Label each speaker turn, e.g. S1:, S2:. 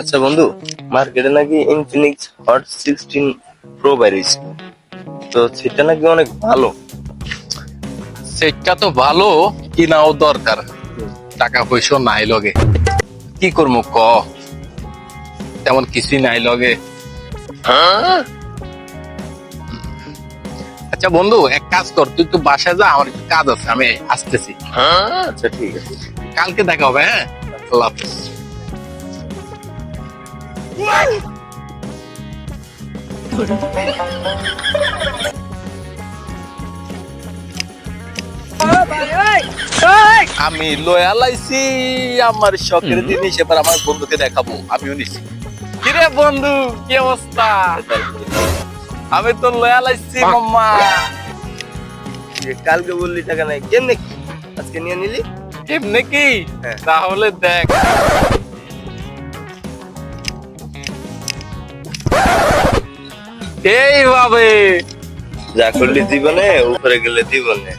S1: আচ্ছা বন্ধু মার্কেটে নাকি ইনফিনিক্স হট সিক্সটিন প্রো বেরিয়েছে। তো সেটা নাকি অনেক ভালো।
S2: সেটটা তো ভালো কিনাও দরকার। টাকা পয়সা নাই লগে। কি করব ক? তেমন কিছুই নাই লগে। আচ্ছা বন্ধু এক কাজ কর তুই তো বাসায় যা আমার একটু কাজ আছে আমি আসতেছি।
S1: আচ্ছা ঠিক আছে।
S2: কালকে দেখা হবে হ্যাঁ? আল্লাহ হাফেজ। আমি লয়া লাইছি আমার শখের জিনিস এবার আমার বন্ধুকে দেখাবো আমিও নিছি। কিরে বন্ধু কি অবস্থা? আমি তো লয়া লাইছি মাম্মা।
S1: কালকে বললি টাকা নাই কেমনে কি? আজকে নিয়ে নিলি?
S2: এমনি কি?
S1: হ্যাঁ।
S2: তাহলে দেখ। এইভাবে
S1: যা করলি জীবনে উপরে গেলে জীবনে